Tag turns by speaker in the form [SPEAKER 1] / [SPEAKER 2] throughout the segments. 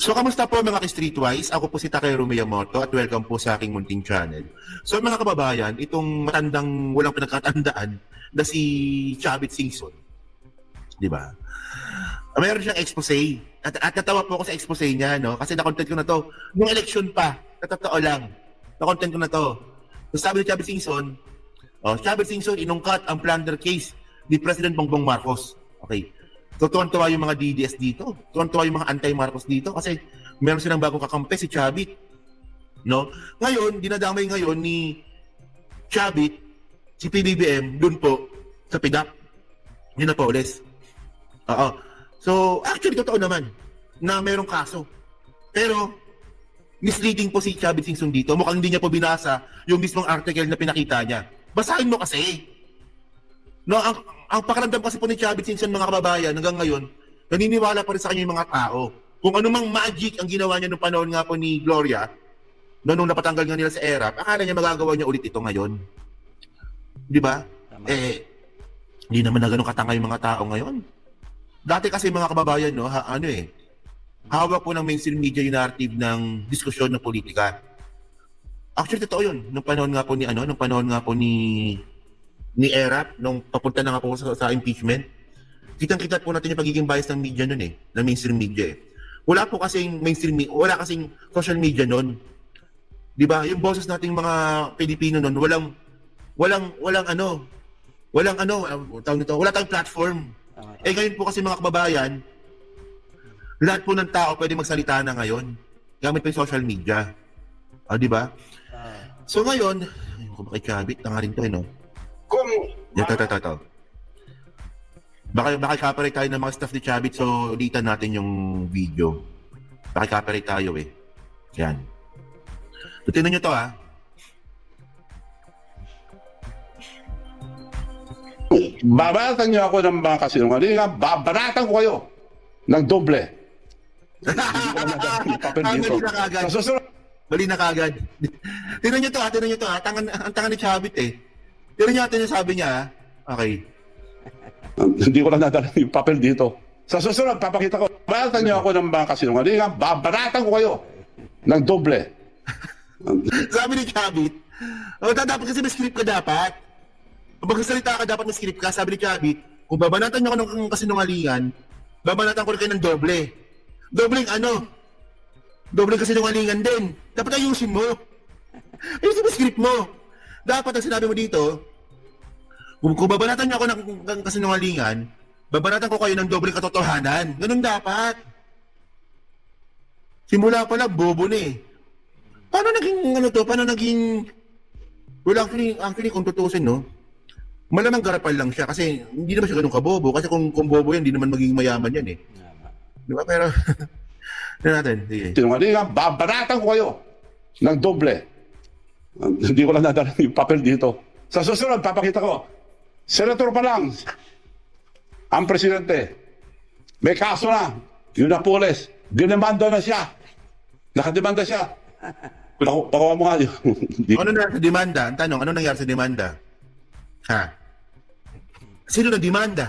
[SPEAKER 1] So, kamusta po mga ka-streetwise? Ako po si Takero Miyamoto at welcome po sa aking munting channel. So, mga kababayan, itong matandang walang pinagkatandaan na si Chavit Singson, di ba? Mayroon siyang expose. At, at natawa po ako sa expose niya, no? Kasi na-content ko na to. Nung election pa, na lang. Na-content ko na to. So, sabi ni Chavit Singson, oh, Chavit Singson, inungkat ang plunder case ni President Bongbong Marcos. Okay. Tuwan-tuwa yung mga DDS dito. Tuwan-tuwa yung mga anti-Marcos dito kasi meron silang bagong kakampi, si Chavit. No? Ngayon, dinadamay ngayon ni Chavit, si PBBM, dun po, sa PIDAP. Yun na po, ulis. Oo. So, actually, totoo naman na merong kaso. Pero, misleading po si Chavit Singson dito. Mukhang hindi niya po binasa yung mismong article na pinakita niya. Basahin mo kasi. No, ang, ang pakiramdam kasi po ni Chavit Singson mga kababayan hanggang ngayon, naniniwala pa rin sa kanya yung mga tao. Kung anumang magic ang ginawa niya noong panahon nga po ni Gloria, no, nung napatanggal nga nila sa ERAP, akala niya magagawa niya ulit ito ngayon. Di ba? Eh, hindi naman na ganun katanga yung mga tao ngayon. Dati kasi mga kababayan, no, ha, ano eh, hawak po ng mainstream media yung narrative ng diskusyon ng politika. Actually, totoo yun. Nung panahon nga po ni, ano, nung panahon nga po ni, ni ERAP, nung papunta na nga po sa, sa impeachment, kitang-kita po natin yung pagiging bias ng media nun eh, ng mainstream media eh. Wala po kasing mainstream, me- wala kasing social media nun. Di ba? Yung boses nating mga Pilipino nun, walang, walang, walang ano, walang ano, uh, tawag nito, wala tayong platform. Eh ngayon po kasi mga kababayan, lahat po ng tao pwede magsalita na ngayon. Gamit po yung social media. Ah, di ba?
[SPEAKER 2] Ah,
[SPEAKER 1] So ngayon, ayun ko Chavit, na nga rin to eh, no?
[SPEAKER 3] Kung
[SPEAKER 1] Ito, ito, ito, ito. Baka, baka copyright tayo ng mga staff ni Chavit, so ulitan natin yung video. Baka copyright tayo eh. Yan. So, tingnan nyo to ah.
[SPEAKER 3] babaratan niyo ako ng mga kasinungalingan, babaratan ko kayo ng doble.
[SPEAKER 1] Ang na kagad.
[SPEAKER 3] Sa susunod,
[SPEAKER 1] na kagad. tingnan nyo to ah, tingnan nyo to ah. Tangan, ang tangan ni Chavit eh. Nyo natin yung sabi niya. Okay.
[SPEAKER 3] hindi ko na nadala yung papel dito. Sa susunod, papakita ko, babaratan niyo ako ng mga kasinungalingan, babaratan ko kayo ng doble.
[SPEAKER 1] Sabi ni Chavit, oh, da- dapat kasi may script ka dapat. Kung magsasalita ka, dapat may script ka. Sabi ni Chavit, kung babanatan niyo ako ng ng kasinungalingan, babanatan ko rin kayo ng doble. Dobleng ano? Dobleng kasinungalingan din. Dapat ayusin mo. Ayusin mo script mo. Dapat ang sinabi mo dito, kung, kung babanatan niyo ako ng, ng kasinungalingan, babanatan ko kayo ng dobleng katotohanan. Ganun dapat. Simula pa lang, bobo na eh. Paano naging ano to? Paano naging Well, actually, actually kung tutusin, no? Malamang garapal lang siya kasi hindi naman siya ganun kabobo. Kasi kung, kung bobo yan, hindi naman magiging mayaman yan eh. Di ba? Pero, tignan natin. Sige.
[SPEAKER 3] Sinungalingan, babaratan ko kayo ng doble. Hindi ko na nadala yung papel dito. Sa susunod, papakita ko, senator pa lang, ang presidente, may kaso na, yun na pulis, dinamanda na siya. Nakademanda siya. Pakuha pakuha mo nga yun.
[SPEAKER 1] Ano nangyari sa demanda? Ang tanong, ano nangyari sa demanda? Ha? Sino na demanda?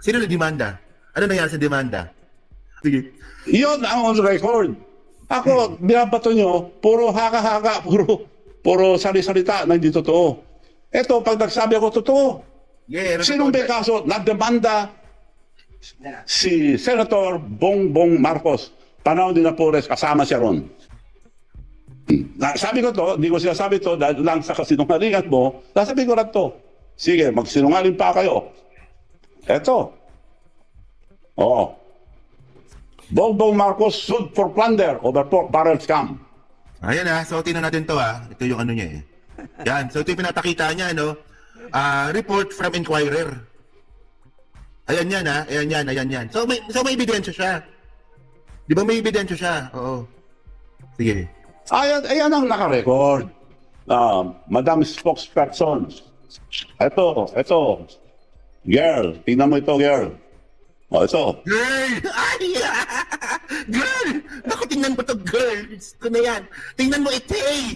[SPEAKER 1] Sino na demanda? Ano nangyari sa demanda? Sige.
[SPEAKER 3] Yun ang on record. Ako, binabato nyo, puro haka-haka, puro, puro sali-salita na hindi totoo. Ito, pag nagsabi ako totoo,
[SPEAKER 1] Yeah,
[SPEAKER 3] Sinong may kaso? Nagdemanda si Senator Bongbong Marcos. Panahon din na Pores, kasama siya ron. Na, sabi ko to, hindi ko sinasabi to dahil lang sa kasinungalingan mo, sasabi ko lang to. Sige, magsinungaling pa kayo. Eto. Oo. Bongbong Marcos sued for plunder over pork barrel scam.
[SPEAKER 1] Ayan ah, so tingnan natin to ah. Ito yung ano niya eh. Yan, so ito yung pinapakita niya, no? Ah, report from Inquirer. Ayan yan ah, ayan yan, ayan yan. So may, so may ebidensya siya. Di ba may ebidensya siya? Oo. Sige.
[SPEAKER 3] Ayan, ayan ang nakarecord. Uh, Madam Spokesperson. Ito, ito. Girl, tingnan mo ito, girl. O, ito.
[SPEAKER 1] Girl! Ay! girl! Naku, tingnan mo to, girl. Gusto na yan. Tingnan mo ite eh.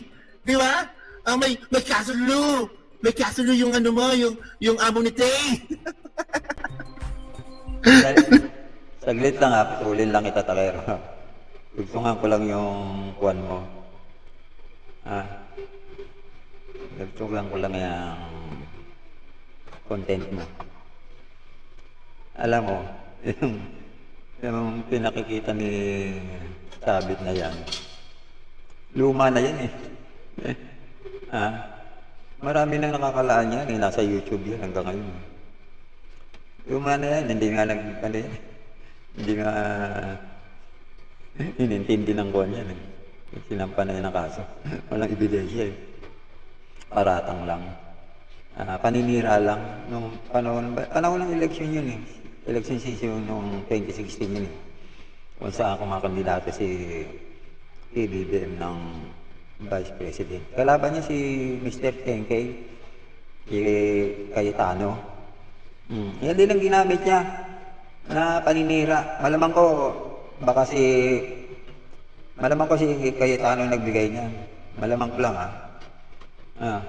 [SPEAKER 1] Di ba? Ah, may, may kasulo. May kasulo yung ano mo, yung, yung amo ni Tay.
[SPEAKER 2] Sa, sa Saglit lang ha, putulin lang kita takero. Tugtungan ko lang yung kuwan mo. Ha? Tugtungan ko lang yung content mo. Alam mo, yung, yung pinakikita ni Sabit na yan, luma na yan eh. Ha? Marami nang nakakalaan yan, eh. nasa YouTube yan hanggang ngayon. Luma na yan, hindi nga nag, ano hindi nga inintindi ng kuwan yan. Eh. Sinampa na yan ang kaso. Walang ebidensya eh. Paratang lang. Ah, paninira lang. Nung panahon, panahon ng election yun eh. Election season nung 2016 yun eh. Kung saan kumakandidato si PBBM ng Vice President. Kalaban niya si Mr. Tenkey, si Cayetano. Hmm. Yan din ang ginamit niya na paninira. Malamang ko, baka si, malamang ko si Cayetano nagbigay niya. Malamang ko lang ha. Ah.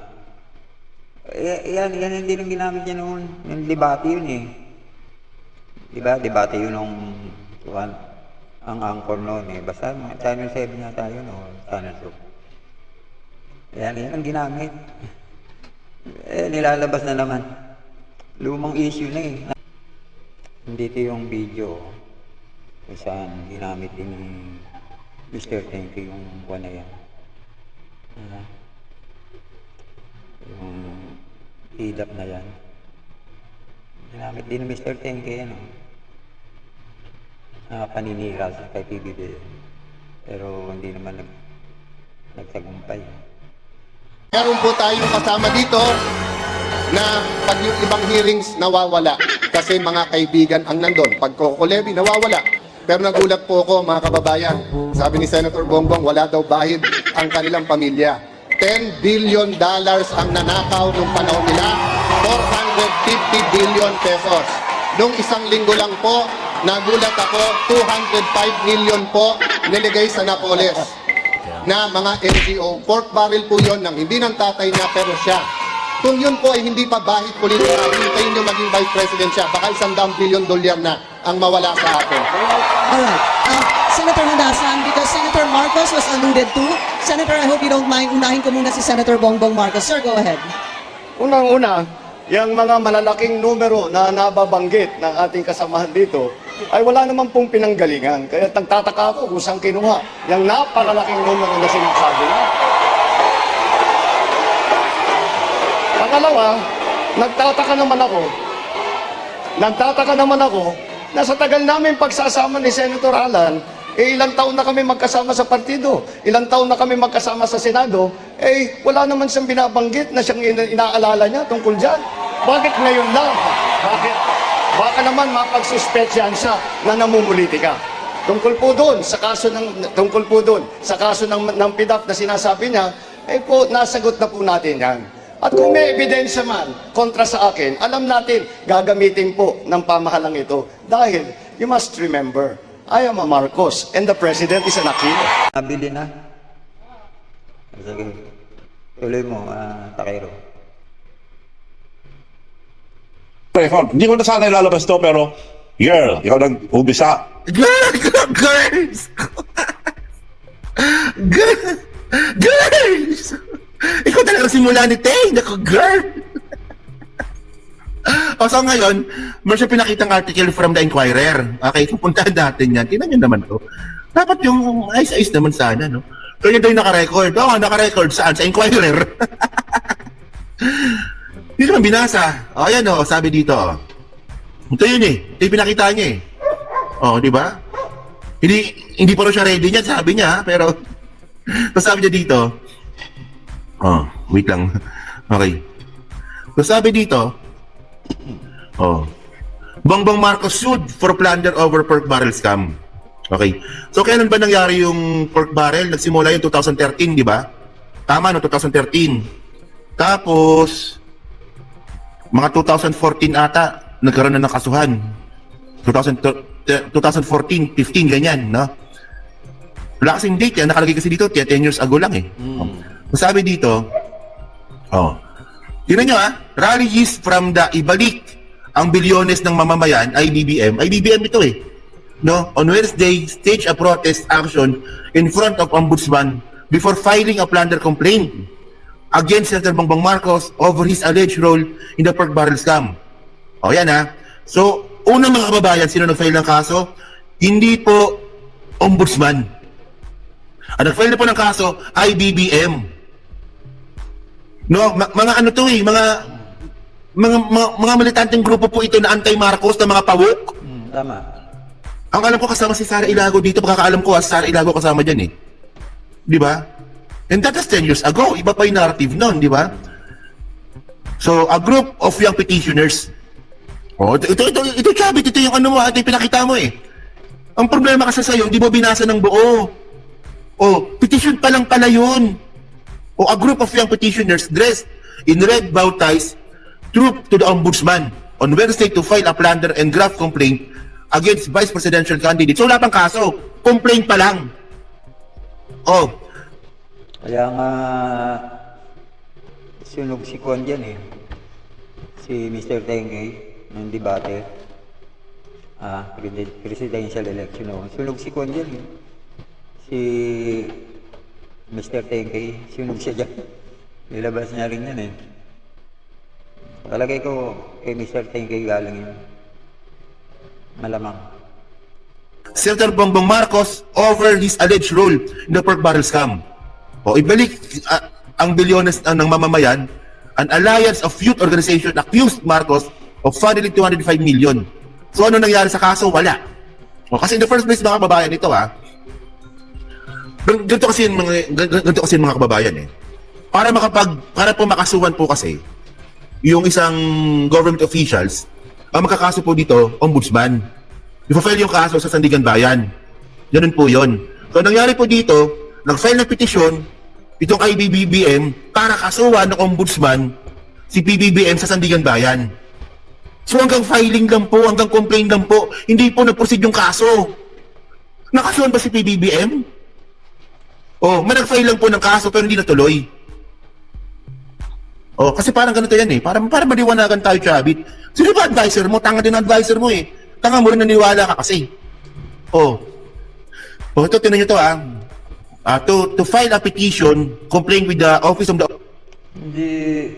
[SPEAKER 2] Eh, yan, yan hindi ang ginamit niya noon. Yung debate yun eh. Di ba? Debate yun nung ang anchor noon eh. Basta Channel 7 yata yun o Channel 2. Yan, yan ang ginamit. Eh, nilalabas na naman. Lumang issue na eh. Dito yung video kung saan ginamit din ni Mr. Thank yung buwan na yan. Ah. yung hidap na yan. Ginamit din ni Mr. Thank you yan. Oh. Ah, paninira kay PBB. Pero hindi naman nag, nagtagumpay.
[SPEAKER 4] Meron po tayong kasama dito na pag yung ibang hearings nawawala kasi mga kaibigan ang nandun. Pag Levy nawawala. Pero nagulat po ako mga kababayan. Sabi ni Senator Bongbong wala daw bahid ang kanilang pamilya. 10 billion dollars ang nanakaw nung panahon nila. 450 billion pesos. Nung isang linggo lang po, nagulat ako, 205 million po niligay sa Napoles na mga NGO. Pork barrel po yon ng hindi ng tatay niya pero siya. Kung yun po ay hindi pa bahid politika, hintayin niyo maging vice president siya. Baka isang daang billion dolyar na ang mawala sa atin.
[SPEAKER 5] Alright. Uh, Senator Hundasan, because Senator Marcos was alluded to. Senator, I hope you don't mind, unahin ko muna si Senator Bongbong Marcos. Sir, go ahead.
[SPEAKER 6] Unang-una, yung mga malalaking numero na nababanggit ng ating kasamahan dito, ay wala naman pong pinanggalingan. Kaya nagtataka ako kung saan kinuha yung napakalaking numero na sinasabi niya. Pangalawa, nagtataka naman ako, nagtataka naman ako, na sa tagal namin pagsasama ni Senator Alan, eh ilang taon na kami magkasama sa partido, ilang taon na kami magkasama sa Senado, eh wala naman siyang binabanggit na siyang ina- inaalala niya tungkol dyan. Bakit ngayon lang? Bakit? Baka naman mapagsuspetsyan siya na namumulitika. Tungkol po doon sa kaso ng tungkol po doon sa kaso ng ng PIDAP na sinasabi niya, eh po nasagot na po natin 'yan. At kung may ebidensya man kontra sa akin, alam natin gagamitin po ng pamahalang ito dahil you must remember, I am a Marcos and the president is an Aquino.
[SPEAKER 2] Nabili na. Sige. Tuloy mo, ah, Takero.
[SPEAKER 3] Record. Hindi ko na sana ilalabas to pero girl, ikaw nag-ubisa.
[SPEAKER 1] Girl, girl, girls! Girl, girls! Ikaw talaga simula ni Tay. Naku, girl! o so ngayon, meron siya pinakitang article from The Inquirer. Okay, pupuntahan natin yan. Tingnan nyo naman to. Dapat yung ayos-ayos naman sana, no? So yun daw yung naka-record. Oo, naka-record. Saan? Sa Inquirer. Naman binasa. O, ayan o, sabi dito. Ito yun eh. Ito yung pinakita niya eh. Oh, di ba? Hindi hindi pa rin siya ready niya, sabi niya, pero tapos sabi niya dito. Oh, wait lang. Okay. Tapos sabi dito, oh, Bongbong Marcos sued for plunder over pork barrel scam. Okay. So kailan ba nangyari yung pork barrel? Nagsimula yung 2013, di ba? Tama, no, 2013. Tapos, mga 2014 ata, nagkaroon na ng kasuhan. 2000 2014, 15, ganyan, no? Wala kasing date yan. Nakalagay kasi dito, 10 years ago lang eh. Oh. Sabi dito, oh, tingnan nyo ah, rallies from the ibalik ang bilyones ng mamamayan, IBBM. IBBM ito eh. no, on Wednesday, staged a protest action in front of Ombudsman before filing a plunder complaint against Senator Bongbong Marcos over his alleged role in the pork barrel scam. O yan ha. So, unang mga kababayan, sino nag-file ng kaso? Hindi po ombudsman. Ang nag-file na po ng kaso ay BBM. No, ma- mga ano to eh, mga mga, mga, mga militanteng grupo po ito na anti-Marcos na mga pawok.
[SPEAKER 2] Hmm, tama.
[SPEAKER 1] Ang alam ko kasama si Sara Ilago dito, pagkakaalam ko ah, si Sara Ilago kasama dyan eh. Di ba? And that is 10 years ago. Iba pa yung narrative nun, di ba? So, a group of young petitioners. Oh, ito, ito, ito, ito, Chabit, ito yung ano mo, ito yung pinakita mo eh. Ang problema kasi sa'yo, hindi mo binasa ng buo. Oh, petition pa lang pala yun. O a group of young petitioners dressed in red bow ties trooped to the ombudsman on Wednesday to file a plunder and graft complaint against vice presidential candidate. So wala pang kaso, complaint pa lang. Oh,
[SPEAKER 2] Kaya nga, sunog si Kwan dyan eh. Si Mr. Tengke, ng debate. Ah, presi- presidential election no. Sunog si Kwan dyan eh. Si Mr. Tengke, sunog siya dyan. Nilabas niya rin yan eh. Talagay ko kay Mr. Tengke galing yun. Malamang.
[SPEAKER 1] Senator Bongbong Marcos over his alleged role in the pork barrel scam. O ibalik ah, ang bilyones ah, ng mamamayan, an alliance of youth organization accused Marcos of funneling 205 million. So ano nangyari sa kaso? Wala. O, kasi in the first place mga kababayan ito ha, gan- ganito kasi yung mga gan- ganito kasi yung mga kababayan eh. Para makapag para po makasuhan po kasi yung isang government officials, ang magkakaso po dito, ombudsman. Ipa-file yung kaso sa Sandigan Bayan. Ganun po yon. So, ang nangyari po dito, nag-file ng petisyon, itong IBBBM, para kasuhan ng ombudsman si PBBM sa Sandigan Bayan. So, hanggang filing lang po, hanggang complaint lang po, hindi po nag-proceed yung kaso. Nakasuhan ba si PBBM? Oh, may nag-file lang po ng kaso pero hindi natuloy. Oh, kasi parang ganito yan eh. Para para maliwanagan tayo, Chabit. Sino ba advisor mo? Tanga din advisor mo eh. Tanga mo rin naniwala ka kasi. Oh. Oh, ito tinan niyo to ah. Ah, to to file a petition complaint with the office of the
[SPEAKER 2] Hindi,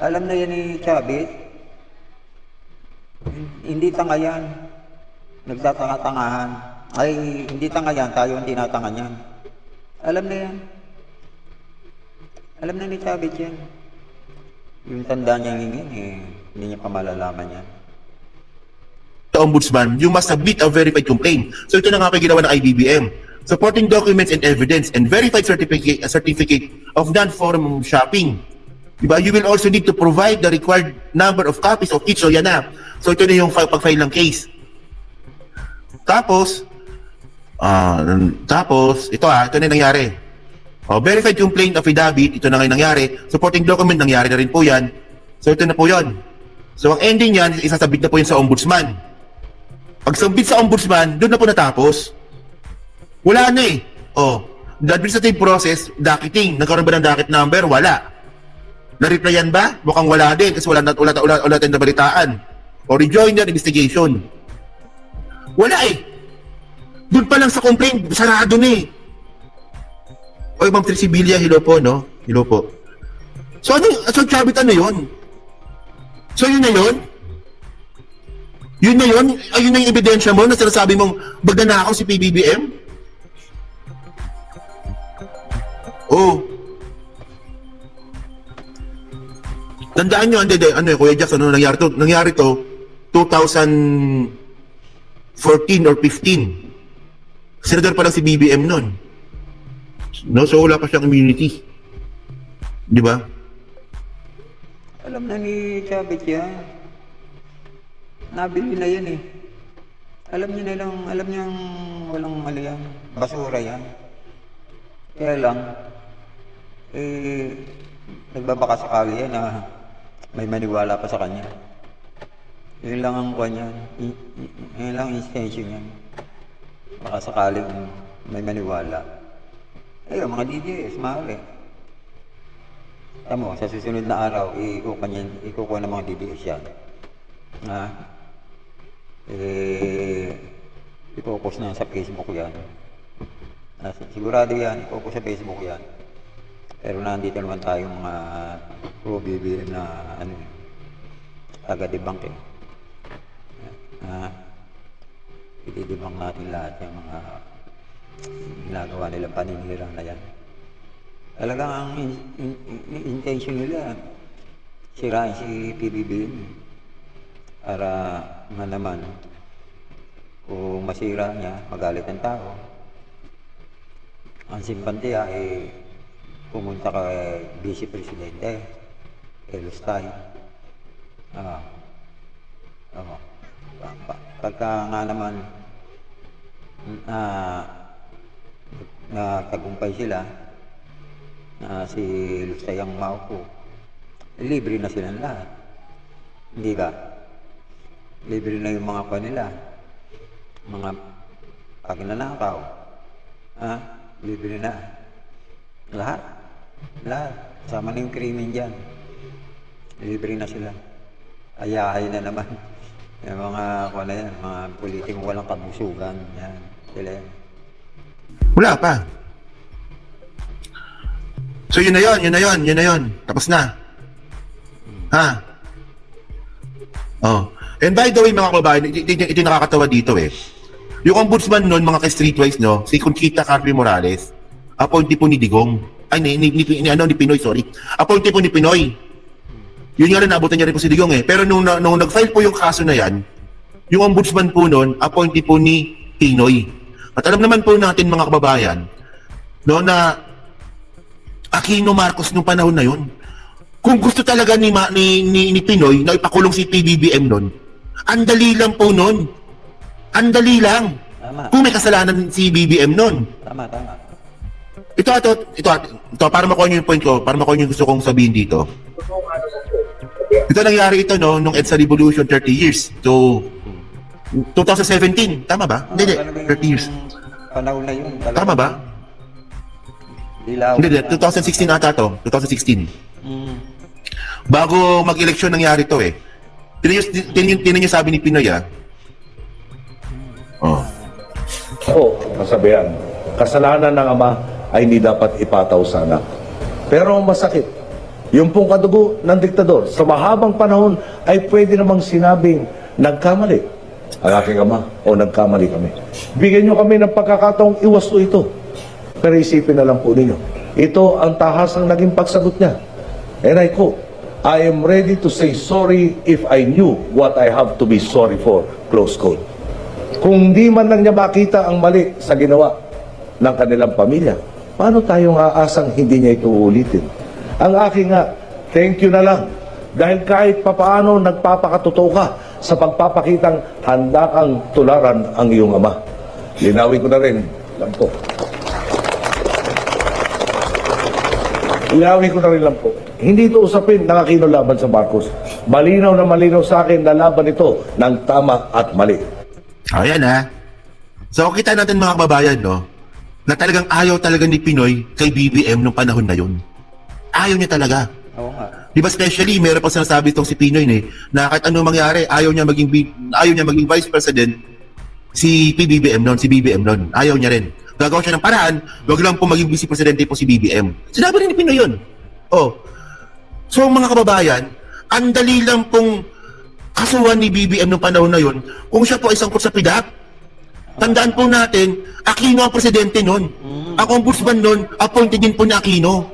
[SPEAKER 2] alam na yan ni Chavit. Hindi tanga yan. Nagtatanga-tangahan. Ay, hindi tanga yan, tayo ang tinatanga niyan. Alam na yan. Alam na ni Chavit yan. Yung tanda niya hingin, eh, hindi niya pa malalaman yan.
[SPEAKER 1] ombudsman, you must submit a verified complaint. So ito na nga yung ginawa ng IBBM. Supporting documents and evidence and verified certificate, certificate of non-forum shopping. Diba? You will also need to provide the required number of copies of each. So yan na. So ito na yung fi- pag-file ng case. Tapos, ah, tapos, ito ah, ito na yung nangyari. Oh, verified complaint affidavit, ito na nga yung nangyari. Supporting document, nangyari na rin po yan. So ito na po yon. So ang ending yan, isasabit na po yun sa ombudsman. Pag submit sa ombudsman, doon na po natapos. Wala na eh. Oh, the administrative process, docketing. Nagkaroon ba ng docket number? Wala. Na-replyan ba? Mukhang wala din kasi wala, na- wala, wala, wala tayong nabalitaan. O rejoinder investigation. Wala eh. Doon pa lang sa complaint, sarado na eh. Oy, Ma'am Trisibilia, hello po, no? Hello po. So ano, so Chavit, ano yun? So yun na yun? Yun na yun? Ayun na yung ebidensya mo na sinasabi mong baga na ako si PBBM? Oh. Tandaan nyo, hindi, ano eh, Kuya Jackson, ano nangyari to? Nangyari to 2014 or 15. Senador pa lang si BBM nun. No, so wala pa siyang immunity. Di ba?
[SPEAKER 2] Alam na ni Chavit yan. Nabili na yan eh. Alam niya na lang, alam niyang walang mali yan. Basura yan. Kaya lang, eh, nagbabaka sakali yan na may maniwala pa sa kanya. Yun lang ang kwan yan. Yun lang ang intention yan. Baka sakaling may maniwala. Ayun, mga DJs, mahal eh. Tamo, sa susunod na araw, ikukuha niyan, ikukuha ng mga DDS yan. Ha? Eh, i-focus na sa Facebook yan. Ah, sigurado yan, i-focus sa Facebook yan. Pero nandito naman tayong mga pro BBM na ano eh, taga-debunk eh. Ah, itidibang natin lahat yung mga ginagawa nilang paninira na yan. Talagang ang in- in- in- intention nila, sirain si PBBM. eh. Para nga naman, kung masira niya, magalit ang tao. Ang simpantiya ay pumunta kay Vice Presidente, Lustay. Ah. Pa- pa- Pagka nga naman na nagtagumpay sila na si Lustay ang maupo, libre na silang lahat. Hindi ka? Libre na yung mga kanila. Mga pagnanakaw. Ha? Libre na. Lahat. Lahat. Sama na yung krimen dyan. Libre na sila. Ayahay na naman. Yung mga, ano yan, mga politikong walang kabusugan. Yan. Sila yan.
[SPEAKER 1] Wala pa. So yun na yun, yun na yun, yun na yun. Tapos na. Ha? Oh. And by the way, mga kababayan, ito, ito, ito nakakatawa dito eh. Yung ombudsman nun, mga ka-streetwise, no, si Conchita Carpio Morales, appointee po ni Digong. Ay, ni, ni, ni, ni, ano, ni Pinoy, sorry. Appointee po ni Pinoy. Yun nga rin, naabutan niya rin po si Digong eh. Pero nung, nung nag-file po yung kaso na yan, yung ombudsman po nun, appointee po ni Pinoy. At alam naman po natin mga kababayan, no, na Aquino Marcos nung panahon na yun, kung gusto talaga ni, Ma, ni, ni, ni Pinoy na ipakulong si PBBM nun, ang dali lang po nun. Ang dali lang.
[SPEAKER 2] Tama.
[SPEAKER 1] Kung may kasalanan si BBM nun.
[SPEAKER 2] Tama, tama.
[SPEAKER 1] Ito, ito, ito, ito, para makuha niyo yung point ko, para makuha niyo yung gusto kong sabihin dito. Ito nangyari ito, no, nung EDSA Revolution 30 years. So, 2017, tama ba? Hindi, hindi,
[SPEAKER 2] Talagang
[SPEAKER 1] 30 years.
[SPEAKER 2] Panahon na yun. talagang
[SPEAKER 1] Tama ba?
[SPEAKER 2] Dilaw.
[SPEAKER 1] Hindi, hindi, 2016 ata to, 2016.
[SPEAKER 2] Mm.
[SPEAKER 1] Bago mag-eleksyon nangyari to eh. Tinan nyo, tinan nyo, nyo sabi ni Pinoy ah. Oh.
[SPEAKER 7] Oo, kasabihan. Kasalanan ng ama ay hindi dapat ipataw sa anak. Pero ang masakit, yung pong kadugo ng diktador, sa mahabang panahon ay pwede namang sinabing nagkamali ang aking ama o nagkamali kami. Bigyan nyo kami ng pagkakataong iwasto ito. Pero isipin na lang po ninyo, ito ang tahasang naging pagsagot niya. And I quote, I am ready to say sorry if I knew what I have to be sorry for. Close quote. Kung di man lang niya makita ang mali sa ginawa ng kanilang pamilya, paano tayong aasang hindi niya ito uulitin? Ang aking nga, thank you na lang. Dahil kahit papaano nagpapakatotoo ka sa pagpapakitang handa kang tularan ang iyong ama. Linawin ko na rin, lang po. Linawin ko na rin lang po. Hindi ito usapin ng Aquino laban sa Marcos. Malinaw na malinaw sa akin na laban ito ng tama at mali.
[SPEAKER 1] Ayan ah. So kita natin mga kababayan no, na talagang ayaw talaga ni Pinoy kay BBM nung panahon na yun. Ayaw niya talaga.
[SPEAKER 2] Oo nga.
[SPEAKER 1] Di ba especially, meron pa sinasabi itong si Pinoy eh, na kahit ano mangyari, ayaw niya maging, ayaw niya maging vice president si PBBM noon, si BBM noon. Ayaw niya rin. Gagawa siya ng paraan, wag lang po maging vice presidente po si BBM. Sinabi rin ni Pinoy yun. Oh. So mga kababayan, ang dali lang pong kasuhan ni BBM nung panahon na yun kung siya po ay sangkot sa PIDAP. Tandaan po natin, Aquino ang presidente noon. Ang ombudsman noon, appointed din po ni Aquino.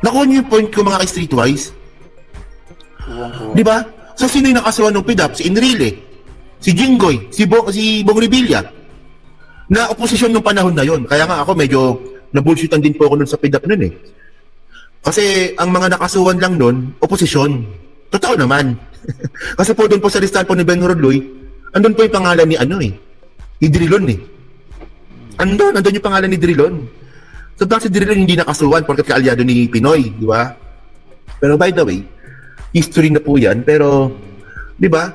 [SPEAKER 1] Nakuha niyo yung point ko mga ka-streetwise? Di ba? So sino yung nakasuhan ng PIDAP? Si Enrile, si Jinggoy, si, Bo, si Bong Revilla. Na oposisyon nung panahon na yon. Kaya nga ako medyo nabulshitan din po ako nun sa PIDAP nun eh. Kasi ang mga nakasuhan lang nun, oposisyon. Totoo naman. Kasi po doon po sa listahan po ni Ben Rodloy, andun po yung pangalan ni ano eh, ni Drilon eh. Andun, andun yung pangalan ni Drilon. So bakit si Drilon hindi nakasuhan porkat kaalyado ni Pinoy, di ba? Pero by the way, history na po yan, pero, di ba?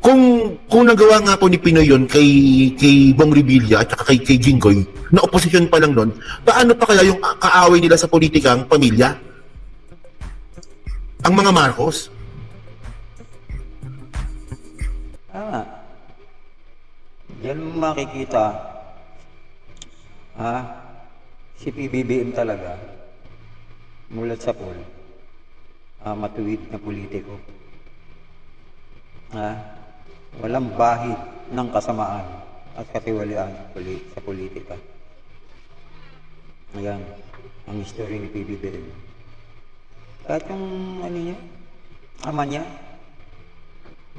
[SPEAKER 1] Kung, kung nagawa nga po ni Pinoy yun kay, kay Bong Revilla at kay, kay Jinggoy, na oposisyon pa lang nun, paano pa kaya yung ka- kaaway nila sa politikang pamilya? Ang mga Marcos.
[SPEAKER 2] Diyan mo makikita, ha, si PBBM talaga, mulat sa pool, ah, matuwid na politiko. Ha? Walang bahid ng kasamaan at poli- sa politika. Ayan, ang history ni PBBM. Kahit yung ano niya, ama niya,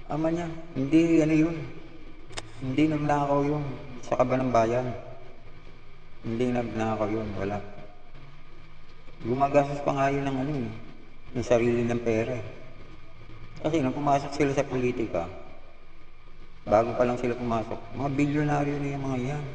[SPEAKER 2] ama niya, hindi ano yun, hindi nagnakaw yun sa kaban ng bayan. Hindi nagnakaw yun, wala. Gumagastos pa nga yun ng ano eh, ng sarili ng pera eh. Kasi nung pumasok sila sa politika, bago pa lang sila pumasok, mga bilyonaryo na yung mga yan.